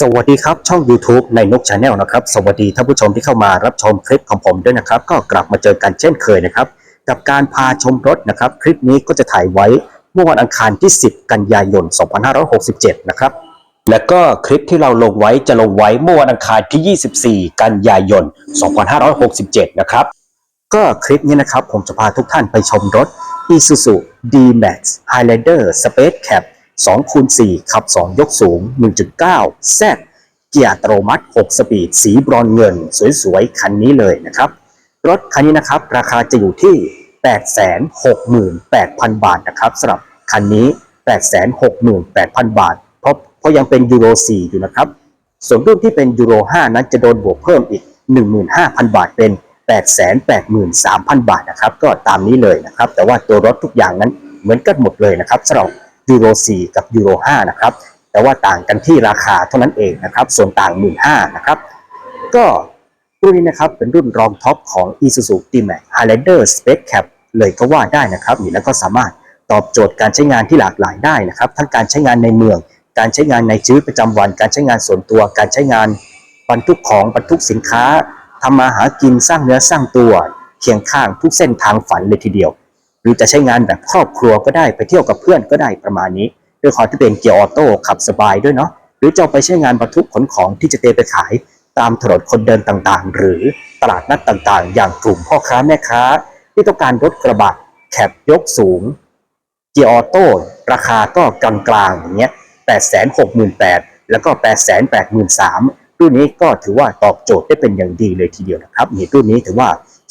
สวัสดีครับ ช่อง YouTube ในนกชาแนลนะครับ สวัสดีท่านผู้ชมที่เข้ามารับชมคลิปของผมด้วยนะครับ ก็กลับมาเจอกันเช่นเคยนะครับ กับการพาชมรถนะครับ คลิปนี้ก็จะถ่ายไว้เมื่อวันอังคารที่ 10 กันยายน 2567 นะครับ และก็คลิปที่เราลงไว้จะลงไว้เมื่อวันอังคารที่ 24 กันยายน 2567 นะครับ ก็คลิปนี้นะครับผมจะพาทุกท่านไปชมรถ Isuzu D-Max Highlander Space Cab 2คูณ4ขับ 2 ยกสูง 1.9 Z เกียร์อัตโนมัติ 6 สปีด สีบรอนเงิน สวยๆ คันนี้เลยนะครับ รถคันนี้นะครับ ราคาจะอยู่ที่ 868,000 บาทนะครับสำหรับคันนี้ 868,000 บาท เพราะเพราะยังเป็นยูโร 4 อยู่นะครับ ส่วนรุ่นที่เป็นยูโร 5 นั้นจะโดนบวกเพิ่มอีก 15,000 บาทเป็น 883,000 บาทนะครับ ก็ตามนี้เลยนะครับ แต่ว่าตัวรถทุกอย่างนั้นเหมือนกันหมดเลยนะครับสำหรับ ยูโร 4 กับยูโร 5 นะครับ แต่ว่าต่างกันที่ราคาเท่านั้นเองนะครับ ส่วนต่าง 15,000นะครับ ก็รุ่นนี้นะครับเป็นรุ่นรองท็อปของ Isuzu D-Max Highlander Space Cab เลยก็ว่าได้นะครับนี่แล้วก็สามารถตอบโจทย์การใช้งานที่หลากหลายได้นะครับ ทั้งการใช้งานในเมือง การใช้งานในชีวิตประจำวัน การใช้งานส่วนตัว การใช้งานบรรทุกของบรรทุกสินค้าทำมาหากินสร้างเนื้อสร้างตัวเคียงข้างทุกเส้นทางฝันเลยทีเดียว หรือจะใช้งานแบบครอบครัวก็ได้ไปเที่ยวกับเพื่อนก็ได้ประมาณนี้ด้วยความที่เป็นเกียร์ออโต้ขับสบายด้วยเนาะหรือจะไปใช้งานบรรทุกขนของที่จะเตไปขาย ตามถนนคนเดินต่างๆ หรือตลาดนัดต่างๆ อย่างกลุ่มพ่อค้าแม่ค้า ที่ต้องการรถกระบะแคบยกสูงเกียร์ออโต้ราคาก็กลางๆอย่างเงี้ย868,000แล้วก็883,000รุ่นนี้ก็ถือว่าตอบโจทย์ได้เป็นอย่างดีเลยทีเดียวนะครับนี่รุ่นนี้ถือว่า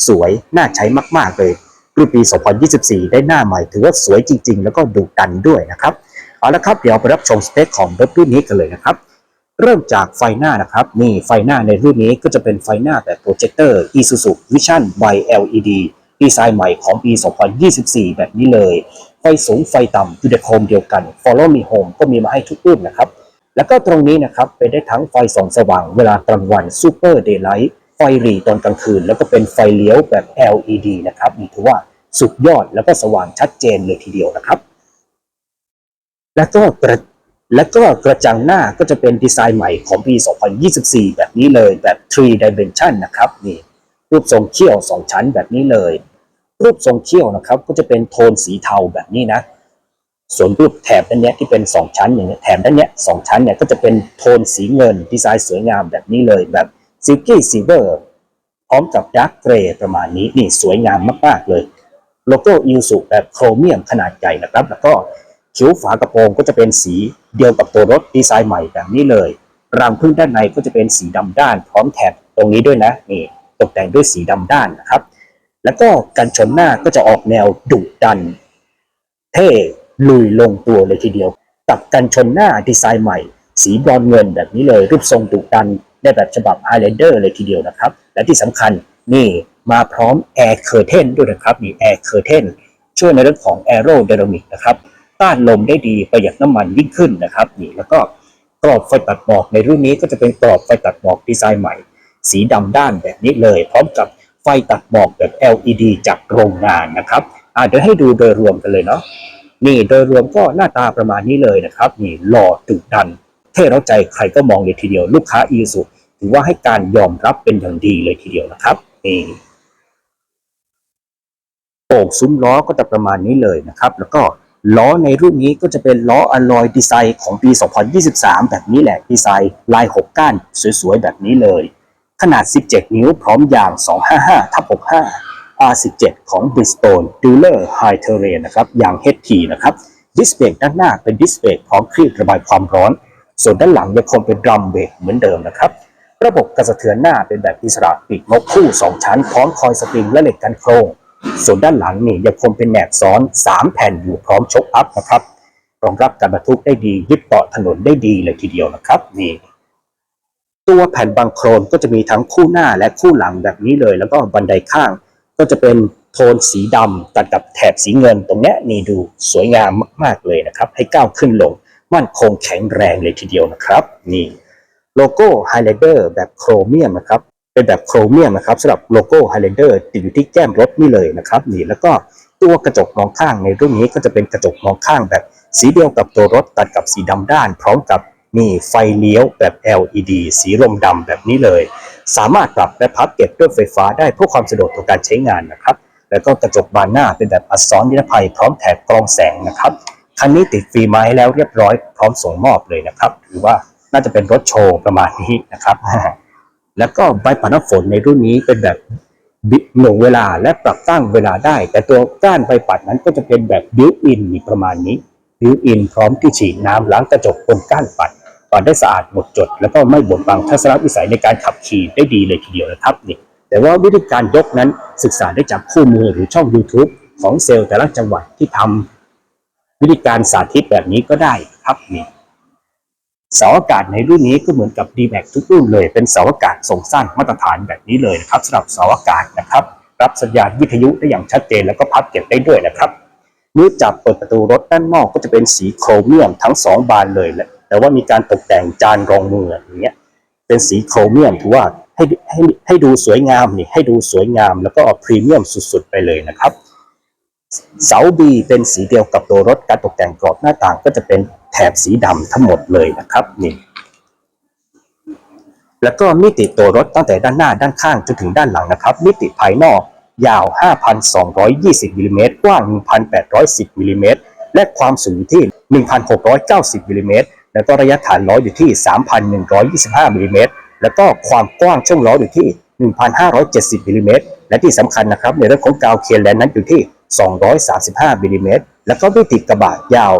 สวยน่าใช้มากๆเลย รุ่นปี 2024 ได้หน้าใหม่ถือว่าสวยจริง ๆ แล้วก็ดุดันด้วยนะครับเอาละครับเดี๋ยวไปรับชมสเปคของรถรุ่นนี้กันเลยนะครับ เริ่มจากไฟหน้านะครับนี่ไฟหน้าในรุ่นนี้ก็จะเป็นไฟหน้าแบบโปรเจคเตอร์ Isuzu Vision by LED ดีไซน์ใหม่ของปี 2024 แบบนี้เลย ไฟสูงไฟต่ำอยู่ในโคมเดียวกัน Follow Me Home ก็มีมาให้ทุกรุ่นนะครับ แล้วก็ตรงนี้นะครับเป็นได้ทั้งไฟส่องสว่างเวลากลางวัน Super Daylight ไฟหรีตอนกลางคืน แล้วก็เป็นไฟเลี้ยวแบบ LED นะครับนี่ถือว่า สุดยอดแล้วก็สว่างชัดเจนเลยทีเดียวนะครับ แล้วก็กระแล้วก็กระจังหน้าก็จะเป็นดีไซน์ใหม่ของปี 2024 แบบนี้เลยแบบ3 dimension นะครับนี่รูปทรงเขี้ยว 2 ชั้นแบบนี้เลย รูปทรงเขี้ยวนะครับ ก็จะเป็นโทนสีเทาแบบนี้นะ ส่วนรูปแถบด้านเนี้ยที่เป็น 2 ชั้นอย่างเงี้ยแถบด้านเนี้ยสองชั้นเนี่ยก็จะเป็นโทนสีเงินดีไซน์สวยงามแบบนี้เลยแบบ silky silver พร้อมกับ dark gray ประมาณนี้นี่สวยงามมากๆเลย โลโก้อิลสุแบบโครเมียมขนาดใหญ่นะครับ แล้วก็คิ้วฝากระโปรงก็จะเป็นสีเดียวกับตัวรถดีไซน์ใหม่แบบนี้เลยรังพึ่งด้านในก็จะเป็นสีดำด้าน พร้อมแถบตรงนี้ด้วยนะนี่ตกแต่งด้วยสีดำด้านนะครับ แล้วก็กันชนหน้าก็จะออกแนวดุดัน เท่ลุยลงตัวเลยทีเดียว กับกันชนหน้าดีไซน์ใหม่ สีบรอนเงินแบบนี้เลยรูปทรงดุดันได้แบบฉบับ Highlander เลยทีเดียวนะครับ และที่สำคัญนี่ มาพร้อม Air Curtain ด้วยนะครับ มี Air Curtain ช่วยในเรื่องของ Aerodynamic นะครับ ต้านลมได้ดีประหยัดน้ำมันยิ่งขึ้นนะครับนี่แล้วก็กรอบไฟตัดหมอกในรุ่นนี้ก็จะเป็นกรอบไฟตัดหมอกดีไซน์ใหม่ สีดำด้านแบบนี้เลย พร้อมกับไฟตัดหมอกแบบ LED จากโรงงานนะครับอ่าเดี๋ยวให้ดูโดยรวมกันเลยเนาะนี่โดยรวมก็หน้าตาประมาณนี้เลยนะครับนี่หล่อตึกดัน เท่เราใจใครก็มองเลยทีเดียวลูกค้าอีสุถือว่าให้การยอมรับเป็นอย่างดีเลยทีเดียวนะครับนี่ โป่งซุ้มล้อก็จะประมาณนี้เลยนะครับ แล้วก็ล้อในรุ่นนี้ก็จะเป็นล้ออลลอยดีไซน์ของปี 2023 แบบนี้แหละดีไซน์ลาย 6 ก้านสวยๆ แบบนี้เลย ขนาด 17 นิ้วพร้อมยาง 255ทับ65 R17 ของ Bridgestone Dueler High Terrain นะครับยาง HT นะครับดิสเบรกด้านหน้าเป็นดิสเบรกพร้อมคลื่นระบายความร้อน ส่วนด้านหลังยังคงเป็นดรัมเบรกเหมือนเดิมนะครับระบบกระสะเทือนหน้าเป็นแบบอิสระปีกนกคู่ 2 ชั้นพร้อมคอยสปริงและเหล็กกันโครง ส่วนด้านหลังนี่ยังคงเป็นแหนบซ้อน 3 แผ่นอยู่พร้อมชกอัพนะครับรองรับการบรรทุกได้ดียึดเกาะถนนได้ดีเลยทีเดียวนะครับนี่ตัวแผ่นบังโครนก็จะมีทั้งคู่หน้าและคู่หลังแบบนี้เลย แล้วก็บันไดข้าง ก็จะเป็นโทนสีดำตัดกับแถบสีเงินตรงนี้นี่ดูสวยงามมาก ๆเลยนะครับ ให้ก้าวขึ้นลงมั่นคงแข็งแรงเลยทีเดียวนะครับ นี่โลโก้ Highlander แบบโครเมียมนะครับ เป็นแบบโครเมียมนะครับสำหรับโลโก้ Highlander ติดอยู่ที่แก้มรถนี่เลยนะครับนี่แล้วก็ตัวกระจกมองข้างในรุ่นนี้ก็จะเป็นกระจกมองข้างแบบสีเดียวกับตัวรถตัดกับสีดำด้าน พร้อมกับมีไฟเลี้ยวแบบ LED สีรมดำแบบนี้เลย สามารถปรับและพับเก็บด้วยไฟฟ้าได้เพื่อความสะดวกต่อการใช้งานนะครับ แล้วก็กระจกบานหน้าเป็นแบบอักษรนิรภัย พร้อมแถบกรองแสงนะครับคันนี้ติดฟิล์มมาให้แล้วเรียบร้อยพร้อมส่งมอบเลยนะครับถือว่าน่าจะเป็นรถโชว์ประมาณนี้นะครับ แล้วก็ใบปัดน้ำฝนในรุ่นนี้เป็นแบบหน่วงเวลาและปรับตั้งเวลาได้ แต่ตัวก้านใบปัดนั้นก็จะเป็นแบบบิวอินมีประมาณนี้บิวอินพร้อมที่ฉีดน้ำล้างกระจกบนก้านปัดปัดได้สะอาดหมดจด แล้วก็ไม่บดบังทัศนวิสัยในการขับขี่ได้ดีเลยทีเดียวนะครับนี่แต่ว่าวิธีการยกนั้นศึกษาได้จากคู่มือหรือช่อง YouTube ของเซลล์แต่ละจังหวัดที่ทำวิธีการสาธิตแบบนี้ก็ได้ครับนี่ เสาอากาศในรุ่นนี้ก็เหมือนกับ d m a x ทุกรุ่นเลย เป็นเสาอากาศทรงสั้นมาตรฐานแบบนี้เลยนะครับสำหรับเสาอากาศนะครับ รับสัญญาณวิทยุได้อย่างชัดเจนแล้วก็พับเก็บได้ด้วยนะครับเมื่อจับเปิดประตูรถด้านนอกก็จะเป็นสีโครเมียมทั้งสองบานเลยแหละแต่ว่ามีการตกแต่งจานรองมืออย่างเงี้ยเป็นสีโครเมียมถือว่าให้ให้ให้ดูสวยงามนี่ให้ดูสวยงามแล้วก็พรีเมียมสุดๆ ไปเลยนะครับ เสาบีเป็นสีเดียวกับตัวรถการตกแต่งกรอบหน้าต่างก็จะเป็น แถบสีดำทั้งหมดเลยนะครับนี่แล้วก็มิติตัวรถตั้งแต่ด้านหน้าด้านข้างจนถึงด้านหลังนะครับ มิติภายนอกยาว 5,220มิลลิเมตรกว้าง 1,810มิลลิเมตรและความสูงอยู่ที่ 1,690มิลลิเมตรแล้วก็ระยะฐานล้ออยู่ที่ 3,125มิลลิเมตรแล้วก็ความกว้างช่วงล้ออยู่ที่ 1,570มิลลิเมตรและที่สำคัญนะครับ ในเรื่องของกาวเคลียร์แลนนั้นอยู่ที่ 235มิลลิเมตรแล้วก็มิติกระบะยาว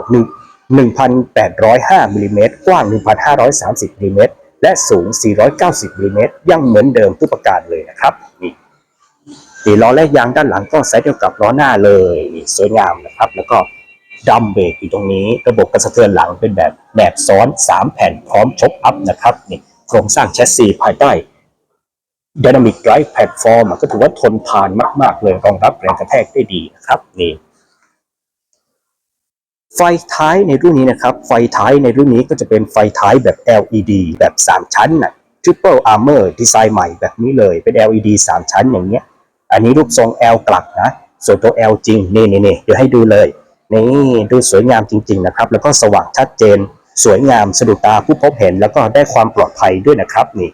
1,805มิลลิเมตรกว้าง 1,530มิลลิเมตรและสูง 490มิลลิเมตรยังเหมือนเดิมทุกประการเลยนะครับนี่ตีล้อและยางด้านหลังก็ไซส์เดียวกับล้อหน้าเลยนี่สวยงามนะครับ แล้วก็ดัมเบรกอยู่ตรงนี้ ระบบกระสะเทือนหลังเป็นแบบแบบซ้อน 3 แผ่นพร้อมชกอัพนะครับนี่โครงสร้างแชสซีภายใต้ Dynamic Drive Platform อะก็ถือว่าทนทานมาก ๆ เลยรองรับแรงกระแทกได้ดีนะครับนี่ ไฟท้ายในรุ่นนี้นะครับ ไฟท้ายในรุ่นนี้ก็จะเป็นไฟท้ายแบบ LED แบบ 3 ชั้นนะ Triple Armor ดีไซน์ใหม่แบบนี้เลย เป็น LED 3 ชั้นอย่างเงี้ย อันนี้รูปทรง L กลับนะ ส่วนตัว L จริง นี่นี่นี่เดี๋ยวให้ดูเลย นี่ดูสวยงามจริง ๆ นะครับ แล้วก็สว่างชัดเจน สวยงามสะดุดตาผู้พบเห็น แล้วก็ได้ความปลอดภัยด้วยนะครับนี่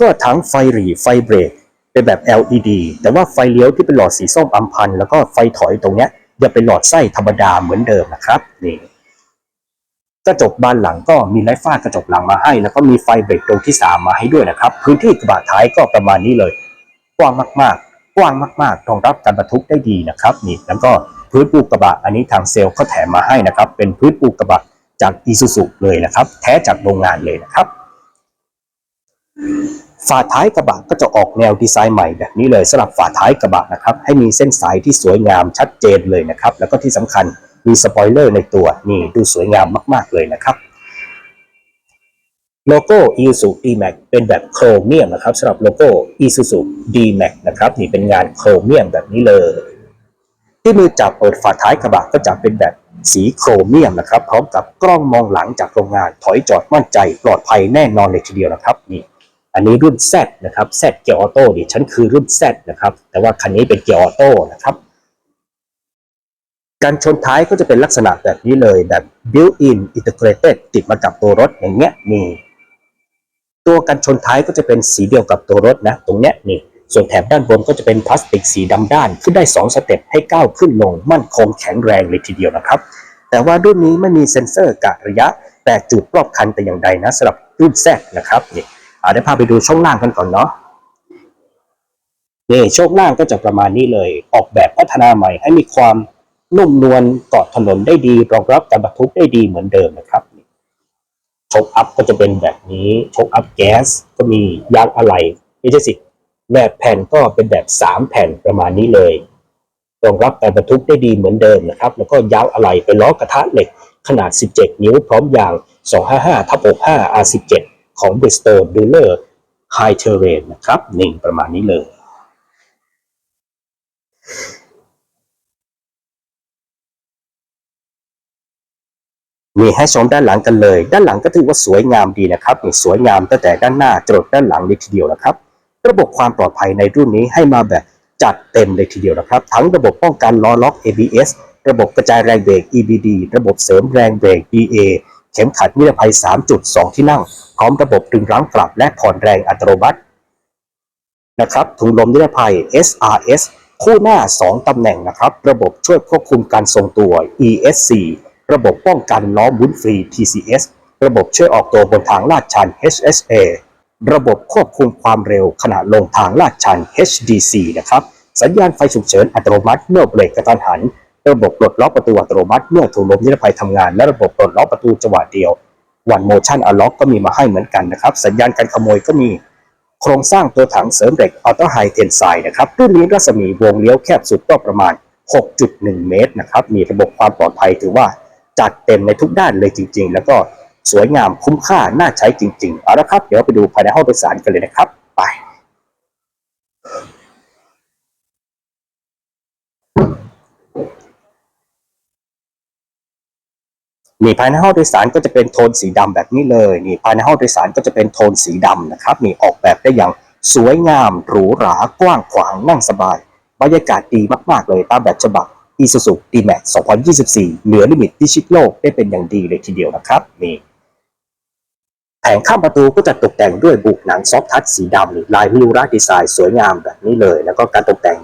ก็ทั้งไฟหรี่ไฟเบรกเป็นแบบ LED แต่ว่าไฟเลี้ยวที่เป็นหลอดสีส้มอัมพันแล้วก็ไฟถอยตรงเนี้ย ยังเป็นหลอดไส้ธรรมดาเหมือนเดิมนะครับนี่กระจกบานหลังก็มีไร้ฝ้ากระจกหลังมาให้ แล้วก็มีไฟเบรกตรงที่ 3 มาให้ด้วยนะครับ พื้นที่กระบะท้ายก็ประมาณนี้เลย กว้างมากๆ กว้างมากๆรองรับการบรรทุกได้ดีนะครับนี่แล้วก็พื้นปูกระบะอันนี้ทางเซลล์เขาแถมมาให้นะครับ เป็นพื้นปูกระบะจากอีซูซุเลยนะครับ แท้จากโรงงานเลยนะครับ ฝาท้ายกระบะก็จะออกแนวดีไซน์ใหม่แบบนี้เลยสำหรับฝาท้ายกระบะนะครับ ให้มีเส้นสายที่สวยงามชัดเจนเลยนะครับ แล้วก็ที่สำคัญมีสปอยเลอร์ในตัวนี่ดูสวยงามมาก ๆ เลยนะครับโลโก้ Isuzu D-Max เป็นแบบโครเมียมนะครับสำหรับโลโก้ Isuzu D-Max นะครับนี่เป็นงานโครเมียมแบบนี้เลย ที่มือจับเปิดฝาท้ายกระบะก็จะเป็นแบบสีโครเมียมนะครับ พร้อมกับกล้องมองหลังจากโรงงานถอยจอดมั่นใจปลอดภัยแน่นอนเลยทีเดียวนะครับนี่ อันนี้รุ่น Z นะครับ Z เกียร์ออโต้ดิฉันคือรุ่น Z นะครับ แต่ว่าคันนี้เป็นเกียร์ออโต้นะครับ การชนท้ายก็จะเป็นลักษณะแบบนี้เลยแบบ built-in integrated ติดมากับตัวรถอย่างเงี้ยนี่ตัวกันชนท้ายก็จะเป็นสีเดียวกับตัวรถนะ ตรงเนี้ยนี่ ส่วนแถบด้านบนก็จะเป็นพลาสติกสีดำด้าน ขึ้นได้ 2 สเต็ปให้ก้าวขึ้นลงมั่นคงแข็งแรงเลยทีเดียวนะครับ แต่ว่ารุ่นนี้ไม่มีเซ็นเซอร์กะระยะ แตกจุดรอบคันแต่อย่างใดนะสำหรับรุ่น Z นะครับนี่ เดี๋ยวพาไปดูช่องล่างกันก่อนเนาะนี่ช่วงล่างก็จะประมาณนี้เลย ออกแบบพัฒนาใหม่ให้มีความนุ่มนวลเกาะถนนได้ดีรองรับการบรรทุกได้ดีเหมือนเดิมนะครับชคอัพก็จะเป็นแบบนี้ชคอัพแก๊สก็มียางอะไหล่ไม่ใช่สิแบบแผ่นก็เป็นแบบ 3 แผ่นประมาณนี้เลยรองรับการบรรทุกได้ดีเหมือนเดิมนะครับ แล้วก็ยางอะไหล่เป็นล้อกระทะเหล็กขนาด 17 นิ้วพร้อมยาง 255ทับ65 R17 ของ Bristol d u l e r High Terrain นะครับนี่งประมาณนี้เลย มีให้ชมด้านหลังกันเลย ด้านหลังก็ถือว่าสวยงามดีนะครับสวยงามตั้งแต่ด้านหน้าจรดด้านหลังเลยทีเดียวนะครับ ระบบความปลอดภัยในรุ่นนี้ให้มาแบบจัดเต็มเลยทีเดียวนะครับ ทั้งระบบป้องกันล้อล็อก ABS ระบบกระจายแรงเบรก EBD ระบบเสริมแรงเบรก DA เข็มขัดนิรภัย 3.2 ที่นั่ง พร้อมระบบดึงรั้งกลับและผ่อนแรงอัตโนมัตินะครับถุงลมนิรภัย SRS คู่หน้า 2 ตำแหน่งนะครับ ระบบช่วยควบคุมการทรงตัว ESC ระบบป้องกันล้อหมุนฟรี TCS ระบบช่วยออกตัวบนทางลาดชัน HSA ระบบควบคุมความเร็วขณะลงทางลาดชัน HDC นะครับ สัญญาณไฟฉุกเฉินอัตโนมัติเมื่อเบรกกระทันหัน ระบบปลดล็อกประตูอัตโนมัติเมื่อถุงลมนิรภัยทำงานและระบบปลดล็อกประตูจังหวะเดียว One Motion Unlock ก็มีมาให้เหมือนกันนะครับ สัญญาณการขโมยก็มี โครงสร้างตัวถังเสริมเหล็กอัลต a ไฮเทนไซนะครับรุ่นนี้รัศมีวงเลี้ยวแคบสุดก็ประมาณ 6.1 เมตรนะครับ มีระบบความปลอดภัยถือว่าจัดเต็มในทุกด้านเลยจริง ๆ แล้วก็สวยงามคุ้มค่าน่าใช้จริง ๆ เอาละครับ เดี๋ยวไปดูภายในห้องโดยสารกันเลยนะครับ ไป นี่ภายในห้องโดยสารก็จะเป็นโทนสีดำแบบนี้เลยนี่ภายในห้องโดยสารก็จะเป็นโทนสีดำนะครับนี่ออกแบบได้อย่างสวยงามหรูหรากว้างขวางนั่งสบาย บรรยากาศดีมากๆเลยตามแบบฉบับ Isuzu D-Max 2024 เหนือลิมิตพิชิตโลกได้เป็นอย่างดีเลยทีเดียวนะครับนี่แผงข้ามประตูก็จะตกแต่งด้วยบุกหนังซอฟทัชสีดำนี่ลายมิลูราดีไซน์สวยงามแบบนี้เลย แล้วก็การตกแต่ง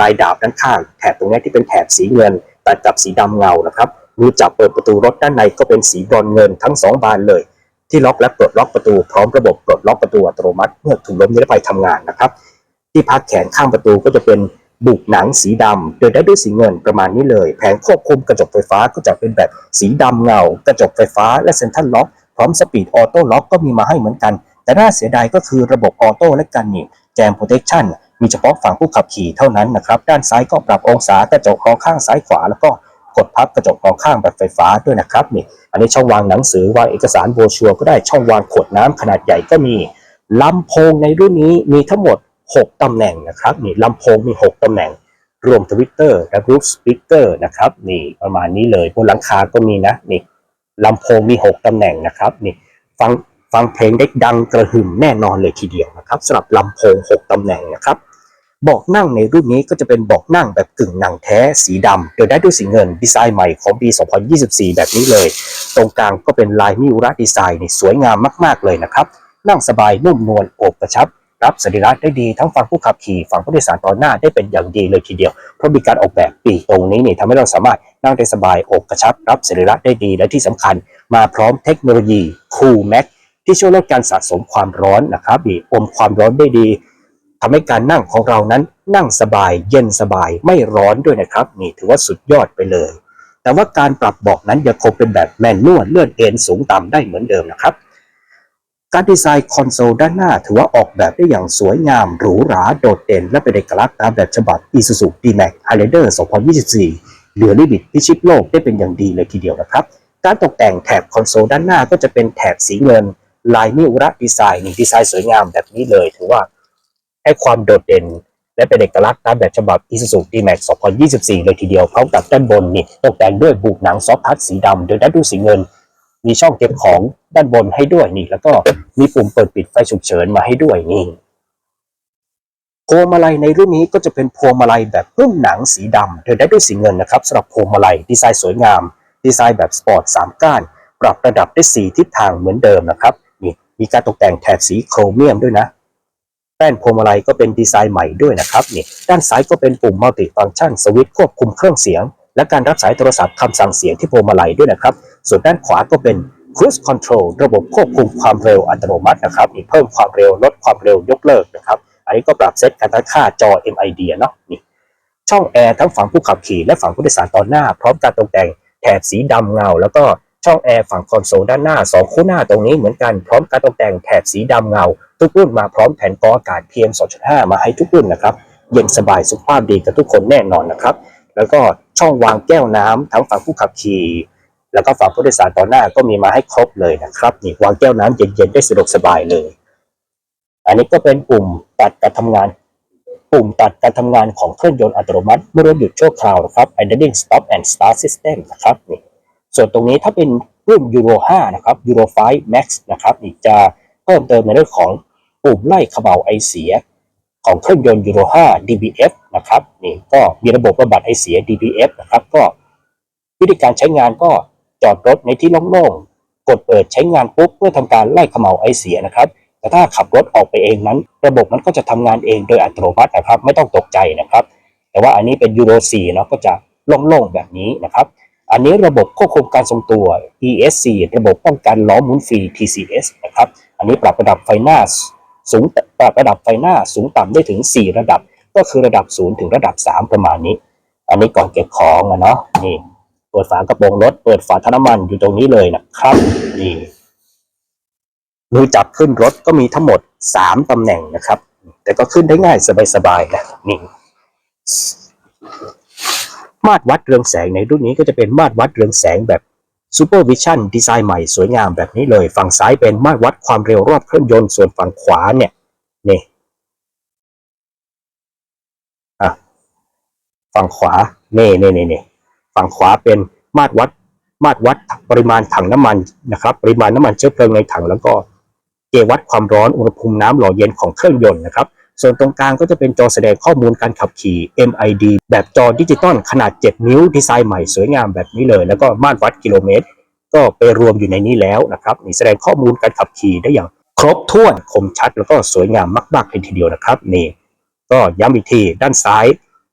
ลายดาบด้านข้างแถบตรงนี้ที่เป็นแถบสีเงินตัดกับสีดำเงานะครับ มือจับเปิดประตูรถด้านในก็เป็นสีบรอนเงินทั้งสองบานเลย ที่ล็อกและปลดล็อกประตูพร้อมระบบปลดล็อกประตูอัตโนมัติเมื่อถุงลมนิรภัยทำงานนะครับ ที่พักแขนข้างประตูก็จะเป็นบุกหนังสีดำโดยได้ด้วยสีเงินประมาณนี้เลย แผงควบคุมกระจกไฟฟ้าก็จะเป็นแบบสีดำเงา กระจกไฟฟ้าและเซ็นทรัลล็อกพร้อมสปีดออโต้ล็อกก็มีมาให้เหมือนกัน แต่น่าเสียดายก็คือระบบออโต้และการหนีบแจมโปรเทคชั่นมีเฉพาะฝั่งผู้ขับขี่เท่านั้นนะครับ ด้านซ้ายก็ปรับองศากระจกมองข้างซ้ายขวาแล้วก็ กดพับกระจกมองข้างแบบไฟฟ้าด้วยนะครับนี่อันนี้ช่องวางหนังสือวางเอกสารโบชัวก็ได้ช่องวางขวดน้ำขนาดใหญ่ก็มีลำโพงในรุ่นนี้มีทั้งหมด 6 ตำแหน่งนะครับนี่ลำโพงมี 6 ตำแหน่ง รวมทวิตเตอร์และรูฟสปีกเกอร์นะครับนี่ประมาณนี้เลยบนหลังคาก็มีนะนี่ลำโพงมี 6 ตำแหน่งนะครับนี่ฟังฟังเพลงได้ดังกระหึ่มแน่นอนเลยทีเดียวนะครับสำหรับลำโพง 6 ตำแหน่งนะครับ บาะนั่งในรุ่นนี้ก็จะเป็นบาะนั่งแบบกึ่งหนังแท้สีดำโดยได้ด้วยสีเงินดีไซน์ใหม่ของปี 2024 แบบนี้เลย ตรงกลางก็เป็นลายมิวระดีไซน์นี่สวยงามมากๆเลยนะครับ นั่งสบายนุ่มนวลโอบกระชับ รับสรีระได้ดีทั้งฝั่งผู้ขับขี่ฝั่งผู้โดยสารตอนหน้าได้เป็นอย่างดีเลยทีเดียว เพราะมีการออกแบบปีตรงนี้นี่ทำให้เราสามารถนั่งได้สบายอบกระชับ รับสรีระได้ดีและที่สำคัญ มาพร้อมเทคโนโลยี Cool Max ที่ช่วยลดการสะสมความร้อนนะครับมีอมความร้อนได้ดี ทำให้การนั่งของเรานั้นนั่งสบาย เย็นสบายไม่ร้อนด้วยนะครับ นี่ถือว่าสุดยอดไปเลย แต่ว่าการปรับเบาะนั้นยังคงเป็นแบบแมนนวลเลื่อนเอ็นสูงต่ำได้เหมือนเดิมนะครับการดีไซน์คอนโซลด้านหน้าถือว่าออกแบบได้อย่างสวยงาม หรูหราโดดเด่น และเป็นเอกลักษณ์ตามแบบฉบับ Isuzu D-Max Highlander 2024 เหลือลิมิตพิชิตโลกได้เป็นอย่างดีเลยทีเดียวนะครับ การตกแต่งแถบคอนโซลด้านหน้าก็จะเป็นแถบสีเงิน ลายมิวระดีไซน์นี่ดีไซน์สวยงามแบบนี้เลย ถือว่า ให้ความโดดเด่น และเป็นเอกลักษณ์ตามแบบฉบับ Isuzu D-Max 2024 เลยทีเดียวพร้อมกับด้านบนนี่ตกแต่งด้วยบุกหนังซอฟต์ทัชสีดำโดยได้ด้วยสีเงิน มีช่องเก็บของด้านบนให้ด้วยนี่แล้วก็มีปุ่มเปิดปิดไฟฉุกเฉินมาให้ด้วยนี่พวงมาลัยในรุ่นนี้ก็จะเป็นพวงมาลัยแบบรุ่มหนังสีดำโดยได้ด้วยสีเงินนะครับสำหรับพวงมาลัยดีไซน์สวยงาม ดีไซน์แบบสปอร์ตสามก้าน ปรับระดับได้สีทิศทางเหมือนเดิมนะครับนี่มีการตกแต่งแถบสีโครเมียมด้วยนะ ป้นพวงมาลัยก็เป็นดีไซน์ใหม่ด้วยนะครับนี่ด้านซ้ายก็เป็นปุ่มมัลติฟังก์ชันสวิตช์ควบคุมเครื่องเสียง และการรับสายโทรศัพท์คำสั่งเสียงที่พวงมาลัยด้วยนะครับ ส่วนด้านขวาก็เป็น Cruise Control ระบบควบคุมความเร็วอัตโนมัตินะครับมีเพิ่มความเร็วลดความเร็วยกเลิกนะครับ อันนี้ก็ปรับเซตการตั้งค่าจอ MID เนาะนี่ช่องแอร์ทั้งฝั่งผู้ขับขี่และฝั่งผู้โดยสารตอนหน้า พร้อมการตกแต่งแถบสีดำเงา แล้วก็ ช่องแอร์ฝั่งคอนโซลด้านหน้าสองคู่หน้าตรงนี้เหมือนกันพร้อมการตกแต่งแถบสีดำเงา ทุกรุ่นมาพร้อมแผ่นกออากาศ PM 2.5 มาให้ทุกรุ่นนะครับเย็นสบายสุขภาพดีกับทุกคนแน่นอนนะครับ แล้วก็ช่องวางแก้วน้ำทั้งฝั่งผู้ขับขี่แล้วก็ฝั่งผู้โดยสารตอนหน้าก็มีมาให้ครบเลยนะครับนี่วางแก้วน้ำเย็นๆได้สะดวกสบายเลย อันนี้ก็เป็นปุ่มตัดการทำงาน ปุ่มตัดการทำงานของเครื่องยนต์อัตโนมัติเมื่อรถหยุดชั่วคราวนะครับ idling stop and start system นะครับนี่ ส่วนตรงนี้ถ้าเป็นรุ่น Euro 5นะครับ Euro 5 Max นะครับนี่จะเพิ่มเติมในเรื่องของปุ่มไล่เขม่าไอเสีย ของเครื่องยนต์ Euro 5 DBF นะครับนี่ก็มีระบบระบาดไอเสีย DBF นะครับก็วิธีการใช้งานก็จอดรถในที่โล่งๆ กดเปิดใช้งานปุ๊บเพื่อทำการไล่เขม่าไอเสียนะครับ แต่ถ้าขับรถออกไปเองนั้น ระบบมันก็จะทำงานเองโดยอัตโนมัตินะครับ ไม่ต้องตกใจนะครับ แต่ว่าอันนี้เป็นยูโร4เนาะก็จะโล่งๆแบบนี้นะครับ อันนี้ระบบควบคุมการทรงตัว ESC ระบบป้องกันล้อหมุนฟรี TCS นะครับ อันนี้ปรับระดับไฟหน้าสูงปรับระดับไฟหน้าสูงต่ำได้ถึง 4 ระดับ ก็คือระดับ 0 ถึงระดับ 3 ประมาณนี้ อันนี้ก่อนเก็บของอะเนาะนี่เปิดฝากระโปรงรถเปิดฝาถังน้ำมันอยู่ตรงนี้เลยนะครับนี่มือจับขึ้นรถก็มีทั้งหมด 3ตำแหน่งนะครับ แต่ก็ขึ้นได้ง่ายสบายๆนะนี่ มาตรวัดเรืองแสงในรุ่นนี้ก็จะเป็นมาตรวัดเรืองแสงแบบ Super Vision ดีไซน์ใหม่สวยงามแบบนี้เลย ฝั่งซ้ายเป็นมาตรวัดความเร็วรอบเครื่องยนต์ส่วนฝั่งขวาเนี่ยนี่อะฝั่งขวาเน่เน่เน่เน่ฝั่งขวาเป็นมาตรวัดมาตรวัดปริมาณถังน้ำมันนะครับ ปริมาณน้ำมันเชื้อเพลิงในถังแล้วก็เกวัดความร้อนอุณหภูมิน้ำหล่อเย็นของเครื่องยนต์นะครับ ส่วนตรงกลางก็จะเป็นจอแสดงข้อมูลการขับขี่ MID แบบจอดิจิตอลขนาด 7 นิ้วดีไซน์ใหม่สวยงามแบบนี้เลย แล้วก็มาตรวัดกิโลเมตร ก็ไปรวมอยู่ในนี้แล้วนะครับนี่แสดงข้อมูลการขับขี่ได้อย่างครบถ้วนคมชัด แล้วก็สวยงามมากๆเลยทีเดียวนะครับนี่ก็ย้ำอีกทีด้านซ้าย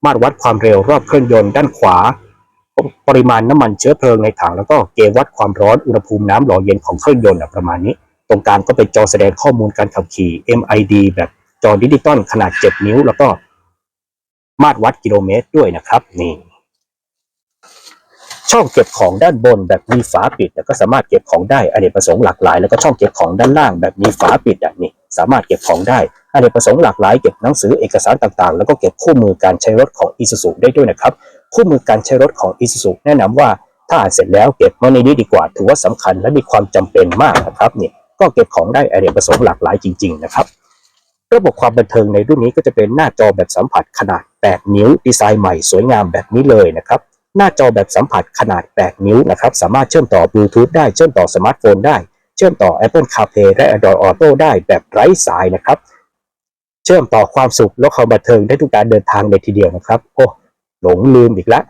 มาตรวัดความเร็วรอบเครื่องยนต์ด้านขวา ปริมาณน้ำมันเชื้อเพลิงในถังแล้วก็เกวัดความร้อนอุณหภูมิน้ำหล่อเย็นของเครื่องยนต์ประมาณนี้ ตรงกลางก็เป็นจอแสดงข้อมูลการขับขี่ MID แบบ จอดิจิตอลขนาด 7 นิ้ว แล้วก็มาตรวัดกิโลเมตรด้วยนะครับนี่ช่องเก็บของด้านบนแบบมีฝาปิดแล้วก็สามารถเก็บของได้อเนกประสงค์หลากหลาย แล้วก็ช่องเก็บของด้านล่างแบบมีฝาปิดอะนี่สามารถเก็บของได้อเนกประสงค์หลากหลายเก็บหนังสือเอกสารต่างๆ แล้วก็เก็บคู่มือการใช้รถของ Isuzu ได้ด้วยนะครับคู่มือการใช้รถของ Isuzu แนะนำว่าถ้าอ่านเสร็จแล้วเก็บไว้ในนี้ดีกว่า ถือว่าสำคัญและมีความจำเป็นมากนะครับนี่ก็เก็บของได้อเนกประสงค์หลากหลายจริง ๆ นะครับ ระบบความบันเทิงในรุ่นนี้ก็จะเป็นหน้าจอแบบสัมผัสขนาด 8 นิ้ว ดีไซน์ใหม่สวยงามแบบนี้เลยนะครับ หน้าจอแบบสัมผัสขนาด 8 นิ้วนะครับ สามารถเชื่อมต่อบลูทูธได้ เชื่อมต่อสมาร์ทโฟนได้ เชื่อมต่อ Apple CarPlay และ Android Auto ได้แบบไร้สายนะครับ เชื่อมต่อความสุขและความบันเทิงได้ทุกการเดินทางในทีเดียวนะครับ โอ้หลงลืมอีกแล้ว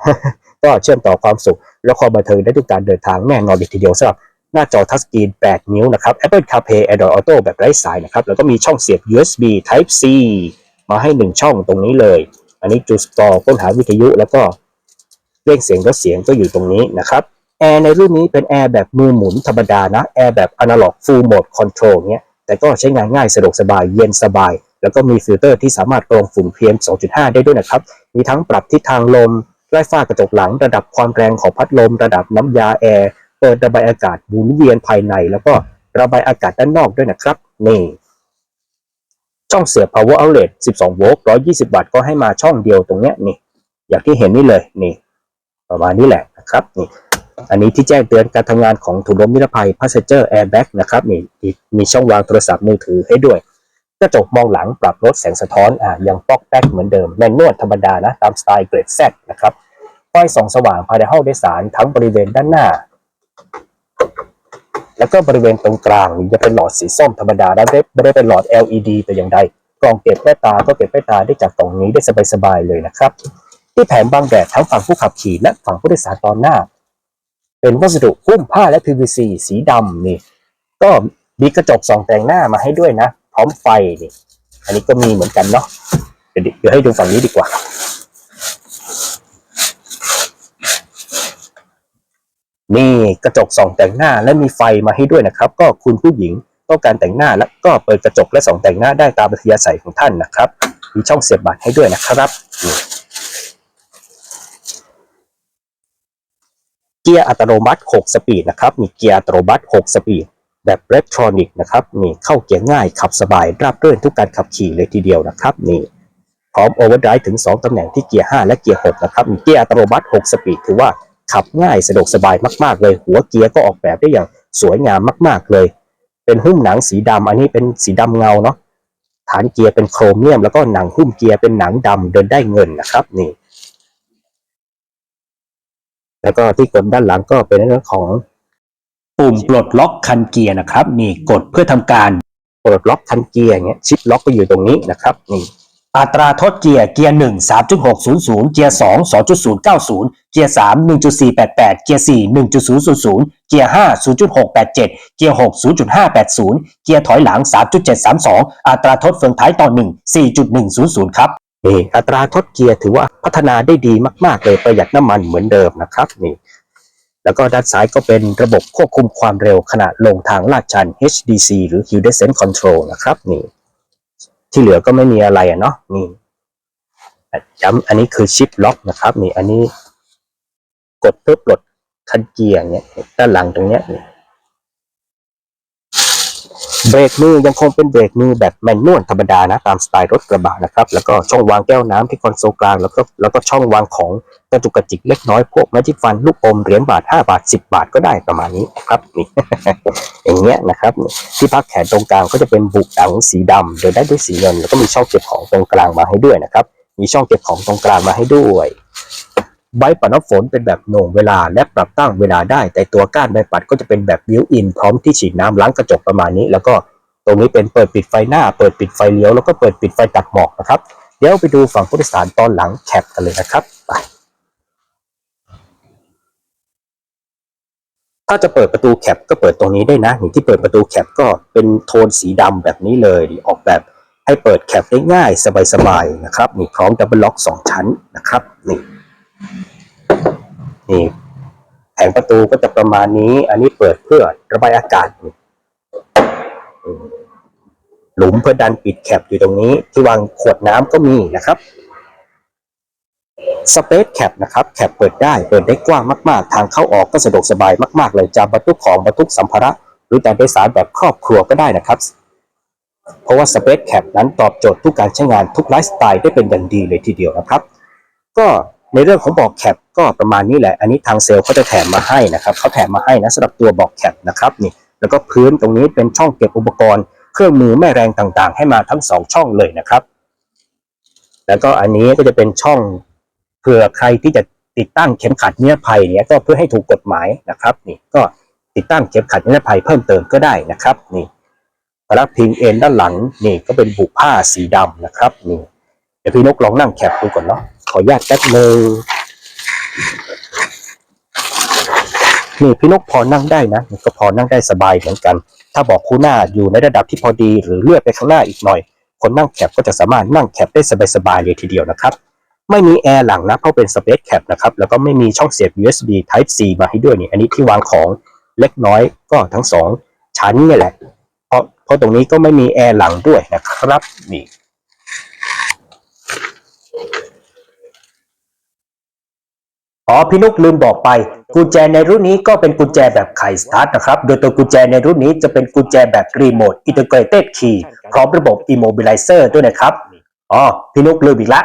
ก็เชื่อมต่อความสุขและความบันเทิงได้ทุกการเดินทางแน่นอนอีกทีเดียวสำหรับ หน้าจอทัชสกรีน 8 นิ้วนะครับ Apple CarPlay Android Auto แบบไร้สายนะครับ แล้วก็มีช่องเสียบ USB Type C มาให้ 1 ช่องตรงนี้เลย อันนี้จูสตอร์ค้นหาวิทยุ แล้วก็เร่งเสียงลดเสียงก็อยู่ตรงนี้นะครับแอร์ในรุ่นนี้เป็นแอร์แบบมือหมุนธรรมดานะแอร์แบบ Analog Full Mode Control เนี้ยแต่ก็ใช้งานง่ายสะดวกสบายเย็นสบาย แล้วก็มีฟิลเตอร์ที่สามารถกรองฝุ่น PM 2.5 ได้ด้วยนะครับ มีทั้งปรับทิศทางลมไล่ฝ้ากระจกหลัง ระดับความแรงของพัดลม ระดับน้ำยาแอร์ เปิดระบายอากาศหมุนเวียนภายใน แล้วก็ระบายอากาศด้านนอกด้วยนะครับนี่ช่องเสียบ power outlet 12 โวลต์120 วัตต์ก็ให้มาช่องเดียวตรงเนี้ยนี่ อย่างที่เห็นนี่เลยนี่ ประมาณนี้แหละนะครับนี่ อันนี้ที่แจ้งเตือนการทำงานของถุงลมนิรภัย passenger airbag นะครับนี่มีช่องวางโทรศัพท์มือถือให้ด้วยกระจกมองหลังปรับลดแสงสะท้อนอ่ายังป๊อกแป๊กเหมือนเดิมแมนนวลธรรมดานะ ตามสไตล์เกรด Z นะครับไฟส่องสว่างภายในห้องโดยสารทั้งบริเวณด้านหน้า แล้วก็บริเวณตรงกลางจะเป็นหลอดสีส้มธรรมดาและไม่ไม่ได้เป็นหลอด LED แต่อย่างใดกล่องเก็บแม่ตาก็เก็บแม่ตาได้จากกล่องนี้ได้สบายๆเลยนะครับ ที่แผงบังแดดทั้งฝั่งผู้ขับขี่และฝั่งผู้โดยสารตอนหน้า เป็นวัสดุหุ้มผ้าและ PVC สีดำนี่ ก็มีกระจกส่องแต่งหน้ามาให้ด้วยนะ พร้อมไฟนี่ อันนี้ก็มีเหมือนกันเนาะเดี๋ยวให้ดูฝั่งนี้ดีกว่า นี่กระจกส่องแต่งหน้าและมีไฟมาให้ด้วยนะครับ ก็คุณผู้หญิงต้องการแต่งหน้าแล้วก็เปิดกระจกและส่องแต่งหน้าได้ตามอัธยาศัยของท่านนะครับ มีช่องเสียบบัตรให้ด้วยนะครับ เกียร์อัตโนมัติ 6 สปีดนะครับ มีเกียร์อัตโนมัติ 6 สปีด แบบอิเล็กทรอนิกส์นะครับนี่เข้าเกียร์ง่ายขับสบาย ราบรื่นทุกการขับขี่เลยทีเดียวนะครับนี่พร้อมโอเวอร์ไดรฟ์ถึง 2 ตำแหน่งที่เกียร์ 5 และเกียร์ 6 นะครับ มีเกียร์อัตโนมัติ 6 สปีด ถือว่า ขับง่ายสะดวกสบายมาก ๆ เลย หัวเกียร์ก็ออกแบบได้อย่างสวยงามมาก ๆ เลย เป็นหุ้มหนังสีดำอันนี้เป็นสีดำเงาเนาะฐานเกียร์เป็นโครเมียม แล้วก็หนังหุ้มเกียร์เป็นหนังดำเดินได้เงินนะครับนี่ แล้วก็ที่กดด้านหลังก็เป็นเรื่องของปุ่มปลดล็อกคันเกียร์นะครับ นี่กดเพื่อทำการปลดล็อกคันเกียร์อย่างเงี้ยชิปล็อกก็อยู่ตรงนี้นะครับนี่ อัตราทดเกียร์เกียร์หนึ่งสามจุดหกศูนย์ศูนย์เกียร์สองสองจุดศูนย์เก้าศูนย์เกียร์สามหนึ่งจุดสี่แปดแปดเกียร์สี่หนึ่งจุดศูนย์ศูนย์ศูนย์เกียร์ห้าศูนย์จุดหกแปดเจ็ดเกียร์หกศูนย์จุดห้าแปดศูนย์เกียร์ถอยหลังสามจุดเจ็ดสามสองอัตราทดเฟืองท้ายต่อหนึ่งสี่จุดหนึ่งศูนย์ศูนย์ครับเอออัตราทดเกียร์ถือว่าพัฒนาได้ดีมาก ๆ เลยประหยัดน้ำมันเหมือนเดิมนะครับนี่แล้วก็ด้านซ้ายก็เป็นระบบควบคุมความเร็วขณะลงทางลาดชัน HDC หรือ Hill Descent Control นะครับนี่ ที่เหลือก็ไม่มีอะไรอะเนาะนี่ย้ำอันนี้คือชิปล็อกนะครับ นี่อันนี้กดเพื่อปลดคันเกียร์เนี่ยด้านหลังตรงเนี้ย เบรกมือยังคงเป็นเบรกมือแบบแมนนวลธรรมดานะตามสไตล์รถกระบะนะครับแล้วก็ช่องวางแก้วน้ำที่คอนโซลกลางแล้วก็แล้วก็ช่องวางของกระจุกกระจิกเล็กน้อยพวกแมจิกฟันลูกอมเหรียญบาท 5 บาท 10 บาทก็ได้ประมาณนี้นะครับนี่อย่างเงี้ยนะครับที่พักแขนตรงกลางก็จะเป็นบุกหนังสีดำโดยได้ด้วยสีเงินแล้วก็มีช่องเก็บของตรงกลางมาให้ด้วยนะครับมีช่องเก็บของตรงกลางมาให้ด้วย ใบปัดน้ำฝนเป็นแบบโหน่งเวลาและปรับตั้งเวลาได้ แต่ตัวก้านใบปัดก็จะเป็นแบบบิวอินพร้อมที่ฉีดน้ำล้างกระจกประมาณนี้ แล้วก็ตรงนี้เป็นเปิดปิดไฟหน้า เปิดปิดไฟเลี้ยวแล้วก็เปิดปิดไฟตัดหมอกนะครับ เดี๋ยวไปดูฝั่งผู้โดยสารตอนหลังแคปกันเลยนะครับไปถ้าจะเปิดประตูแคปก็เปิดตรงนี้ได้นะนี่ที่เปิดประตูแคปก็เป็นโทนสีดำแบบนี้เลยออกแบบให้เปิดแคปได้ง่ายสบายๆนะครับนี่พร้อมดับเบิลล็อกสองชั้นนะครับนี่ นี่แผงประตูก็จะประมาณนี้ อันนี้เปิดเพื่อระบายอากาศ หลุมเพื่อดันปิดแคปอยู่ตรงนี้ ที่วางขวดน้ำก็มีนะครับสเปซแคปนะครับแคปเปิดได้เปิดได้กว้างมากๆ ทางเข้าออกก็สะดวกสบายมากๆ เลยจะบรรทุกของบรรทุกสัมภาระ หรือแต่โดยสารแบบครอบครัวก็ได้นะครับ เพราะว่าสเปซแคปนั้นตอบโจทย์ทุกการใช้งานทุกไลฟ์สไตล์ได้เป็นอย่างดีเลยทีเดียวนะครับ ก็ ในเรื่องของบอกแคปก็ประมาณนี้แหละ อันนี้ทางเซลล์เขาจะแถมมาให้นะครับเขาแถมมาให้นะสำหรับตัวบอกแคปนะครับนี่แล้วก็พื้นตรงนี้เป็นช่องเก็บอุปกรณ์ เครื่องมือแม่แรงต่างๆ ให้มาทั้งสองช่องเลยนะครับ แล้วก็อันนี้ก็จะเป็นช่องเผื่อใครที่จะติดตั้งเข็มขัดนิรภัยเนี่ยก็เพื่อให้ถูกกฎหมายนะครับนี่ก็ติดตั้งเข็มขัดนิรภัยเพิ่มเติมก็ได้นะครับนี่รับพิงเอ็นด้านหลังนี่ก็เป็นบุผ้าสีดำนะครับนี่เดี๋ยวพี่นกลองนั่งแคปดูก่อนเนาะ ขออนุญาตแป๊บนึงนี่พี่นกพอนั่งได้นะก็พอนั่งได้สบายเหมือนกัน ถ้าบอกคู่หน้าอยู่ในระดับที่พอดีหรือเลื่อนไปข้างหน้าอีกหน่อย คนนั่งแคปก็จะสามารถนั่งแคปได้สบายๆเลยทีเดียวนะครับ ไม่มีแอร์หลังนะเพราะเป็น Space Cap นะครับแล้วก็ไม่มีช่องเสียบ USB Type C มาให้ด้วยนี่อันนี้ที่วางของเล็กน้อยก็ทั้งสองชั้นนี่แหละ เพราะเพราะตรงนี้ก็ไม่มีแอร์หลังด้วยนะครับนี่ อ๋อพี่นุกลืมบอกไป กุญแจในรุ่นนี้ก็เป็นกุญแจแบบไขสตาร์ทนะครับ โดยตัวกุญแจในรุ่นนี้จะเป็นกุญแจแบบรีโมทอินเทอร์เกรเต็ดคีย์พร้อมระบบ Immobilizer ด้วยนะครับอ๋อพี่นุกลืมอีกละ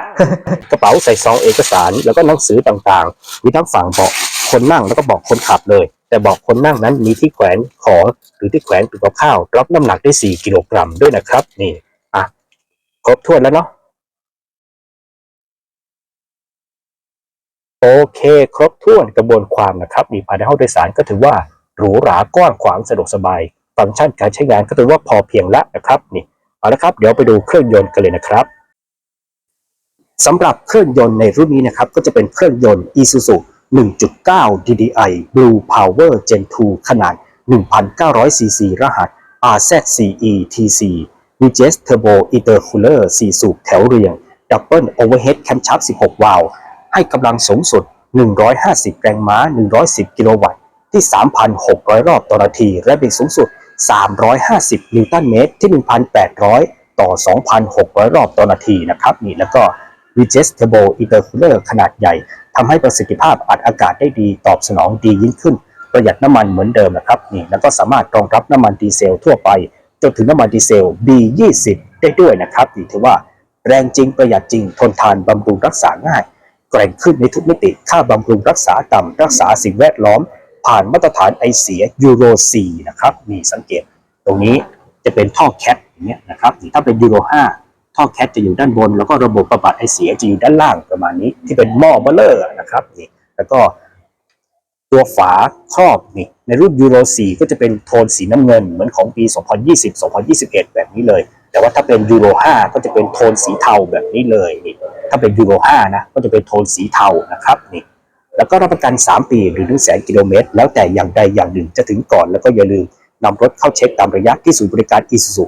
กระเป๋าใส่ซองเอกสาร แล้วก็หนังสือต่างๆ มีทั้งฝั่งเบาะคนนั่งแล้วก็เบาะคนขับเลย แต่เบาะคนนั่งนั้นมีที่แขวนของหรือที่แขวนตุกกับข้าวรับน้ำหนักได้ 4 กิโลกรัมด้วยนะครับ นี่อะครบถ้วนแล้วเนาะ โอ เค ครบถ้วนกระบวนความนะครับมีภายในห้องโดยสารก็ถือว่าหรูหรากว้างขวางสะดวกสบาย ฟังก์ชันการใช้งานก็ถือว่าพอเพียงละนะครับนี่เอาละครับเดี๋ยวไปดูเครื่องยนต์กันเลยนะครับสำหรับเครื่องยนต์ในรุ่นนี้นะครับก็จะเป็นเครื่องยนต์ Isuzu 1.9 DDI Blue Power Gen 2 ขนาด 1,900 cc รหัส RZCE TC VGS Turbo Intercooler 4 สูบแถวเรียง Double Overhead Camshaft 16 วาล์ว ให้กำลังสูงสุด 150 แรงม้า 110 กิโลวัตต์ ที่ 3,600 รอบต่อนาที และบิดสูงสุด 350 นิวตันเมตร ที่ 1,800 ต่อ 2,600 รอบต่อนาทีนะครับนี่แล้วก็ v g e s Turbo Intercooler ขนาดใหญ่ทำให้ประสิทธิภาพอัดอากาศได้ดี ตอบสนองดียิ่งขึ้น ประหยัดน้ำมันเหมือนเดิมนะครับนี่แล้วก็สามารถรองรับน้ำมันดีเซลทั่วไป จนถึงน้ำมันดีเซล B20 ได้ด้วยนะครับนี่ถือว่าแรงจริงประหยัดจริงทนทานบำรุงรักษาง่าย แกร่งขึ้นในทุกมิติ ค่าบำรุงรักษาต่ำรักษาสิ่งแวดล้อม ผ่านมาตรฐานไอเสียยูโร 4 นะครับนี่สังเกต ตรงนี้จะเป็นท่อแคทอย่างเงี้ยนะครับถ้าเป็นยูโร 5 ท่อแคทจะอยู่ด้านบน แล้วก็ระบบบำบัดไอเสียจะอยู่ด้านล่างประมาณนี้ ที่เป็นหม้อเบลเลอร์นะครับนี่แล้วก็ตัวฝาครอบนี่ในรุ่นยูโร 4 ก็จะเป็นโทนสีน้ำเงินเหมือนของปี 2020-2021 แบบนี้เลย แต่ว่าถ้าเป็นยูโร5ก็จะเป็นโทนสีเทาแบบนี้เลยนี่ถ้าเป็นยูโร5นะก็จะเป็นโทนสีเทานะครับนี่แล้วก็รับประกัน 3 ปีหรือ1 0 0 0 0 0กิโลเมตร แล้วแต่อย่างใดอย่างหนึ่งจะถึงก่อน แล้วก็อย่าลืมนำรถเข้าเช็คตามระยะที่ศูนย์บริการอีซูซู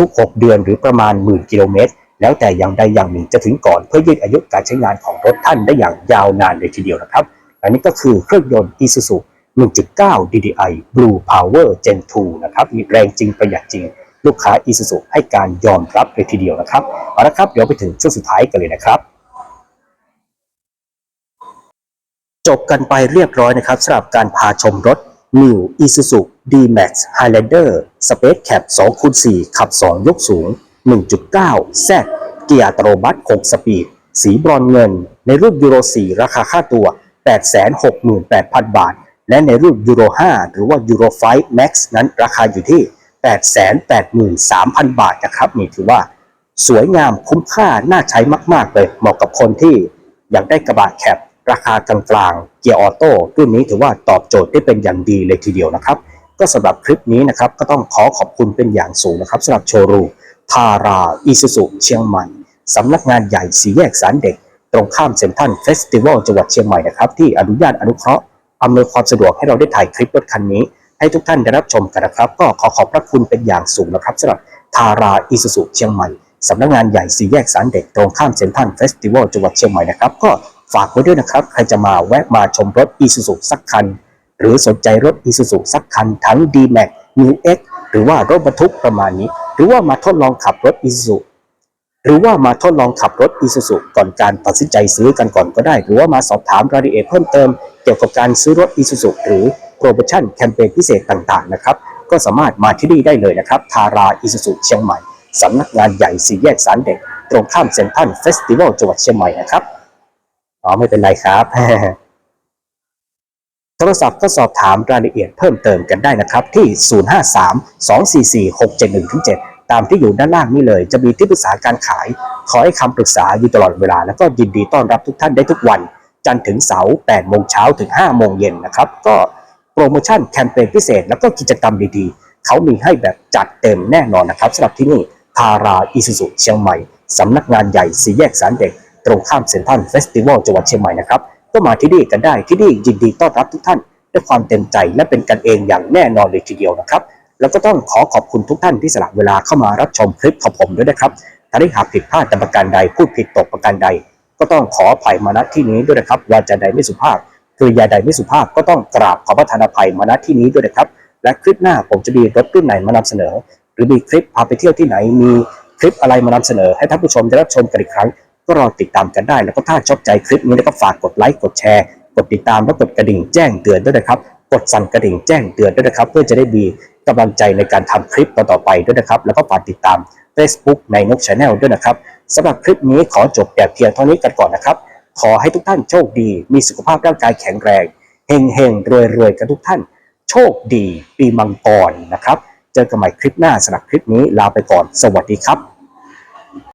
ทุกๆ 6 เดือนหรือประมาณหมื่นกิโลเมตร แล้วแต่อย่างใดอย่างหนึ่งจะถึงก่อน เพื่อยืดอายุการใช้งานของรถท่านได้อย่างยาวนานเลยทีเดียวนะครับอันนี้ก็คือเครื่องยนต์ Isuzu 1.9 DDI Blue Power Gen 2 นะครับ มีแรงจริงประหยัดจริง ลูกค้า Isuzu ให้การยอมรับเลยทีเดียวนะครับเอาละครับเดี๋ยวไปถึงช่วงสุดท้ายกันเลยนะครับจบกันไปเรียบร้อยนะครับสำหรับการพาชมรถ New Isuzu D-Max Highlander Space Cab 2คูณ4ขับ 2 ยกสูง 1.9 Z เกียร์อัตโนมัติ 6 สปีด สีบรอนเงิน ในรุ่นยูโร 4 ราคาค่าตัว 868,000 บาท และในรุ่นยูโร 5 หรือว่ายูโร 5 Max นั้นราคาอยู่ที่ 883,000 บาทนะครับนี่ถือว่าสวยงามคุ้มค่าน่าใช้มากๆเลยเหมาะกับคนที่อยากได้กระบะแคปราคากลางๆเกียร์ออโต้รุ่นนี้ถือว่าตอบโจทย์ได้เป็นอย่างดีเลยทีเดียวนะครับ ก็สำหรับคลิปนี้นะครับก็ต้องขอขอบคุณเป็นอย่างสูงนะครับสำหรับโชว์รูทาราอิซูซุเชียงใหม่สำนักงานใหญ่สีแยกสารเด็ก ตรงข้ามเซ็นทรัลเฟสติวัลจังหวัดเชียงใหม่นะครับที่อนุญาตอนุเคราะห์อำนวยความสะดวกให้เราได้ถ่ายคลิปรถคันนี้ ให้ทุกท่านได้รับชมกันนะครับ ก็ขอขอบพระคุณเป็นอย่างสูงนะครับสำหรับทาราอิซูซุเชียงใหม่สำนักงานใหญ่สีแยกสารเด็กตรงข้ามเซ็นทรัลเฟสติวัลจังหวัดเชียงใหม่นะครับก็ฝากไว้ด้วยนะครับ ใครจะมาแวะมาชมรถอีซูซุสักคัน หรือสนใจรถอีซูซุสักคัน ทั้ง D-Max New X หรือว่ารถบรรทุกประมาณนี้ หรือว่ามาทดลองขับรถอีซูซุหรือว่ามาทดลองขับรถอีซูซุก่อนการตัดสินใจซื้อกันก่อนก็ได้ หรือว่ามาสอบถามรายละเอียดเพิ่มเติม เกี่ยวกับการซื้อรถอีซูซุหรือโปรโมชั่นแคมเปญพิเศษต่างๆนะครับก็สามารถมาที่นี่ได้เลยนะครับทาราอิซูซุเชียงใหม่สำนักงานใหญ่สี่แยกสารเด็ก ตรงข้ามเซ็นทรัลเฟสติวัลจังหวัดเชียงใหม่นะครับอ๋อไม่เป็นไรครับโทรศัพท์ก็สอบถามรายละเอียดเพิ่มเติมกันได้นะครับที่ 053 244 671 7 ตามที่อยู่ด้านล่างนี่เลย จะมีที่ปรึกษาการขาย ขอให้คำปรึกษาอยู่ตลอดเวลา แล้วก็ยินดีต้อนรับทุกท่านได้ทุกวัน จันทร์ถึงเสาร์8โมงเช้าถึง5โมงเย็นนะครับ ก็โปรโมชั่นแคมเปญพิเศษ แล้วก็กิจกรรมดีๆ เขามีให้แบบจัดเต็มแน่นอนนะครับสำหรับที่นี่ทาราอิสุสุเชียงใหม่สำนักงานใหญ่สีแยกสารเด็ก ตรงข้ามเซ็นทรัลเฟสติวัลจังหวัดเชียงใหม่นะครับก็มาที่นี่กันได้ที่นี่ยินดีต้อนรับทุกท่านด้วยความเต็มใจและเป็นกันเองอย่างแน่นอนเลยทีเดียวนะครับ แล้วก็ต้องขอขอบคุณทุกท่านที่สละเวลาเข้ามารับชมคลิปของผมด้วยนะครับถ้าได้หากผิดพลาดแต่ประการใดพูดผิดตกประการใด ก็ต้องขออภัยมาณที่นี้ด้วยนะครับวาจาใดไม่สุภาพคือยาใดไม่สุภาพก็ต้องกราบขอประทานอภัยมาณที่นี้ด้วยนะครับ และคลิปหน้าผมจะมีรถรุ่นไหนมานำเสนอ หรือมีคลิปพาไปเที่ยวที่ไหนมีคลิปอะไรมานำเสนอ ให้ท่านผู้ชมได้รับชมกันอีกครั้ง ก็รอติดตามกันได้แล้วก็ถ้าชอบใจคลิปนี้แล้วก็ฝากกดไลค์กดแชร์กดติดตามและกดกระดิ่งแจ้งเตือนด้วยนะครับ กดสั่นกระดิ่งแจ้งเตือนด้วยนะครับ เพื่อจะได้มีกำลังใจในการทำคลิปต่อๆไปด้วยนะครับ แล้วก็ฝากติดตาม Facebook ในนก Channel ด้วยนะครับ สำหรับคลิปนี้ขอจบแต่เพียงเท่านี้กันก่อนนะครับ ขอให้ทุกท่านโชคดี มีสุขภาพร่างกายแข็งแรงเฮงเฮงรวยรวยกันทุกท่าน โชคดี ปีมังกรนะครับ เจอกันใหม่คลิปหน้าสำหรับคลิปนี้ลาไปก่อน สวัสดีครับ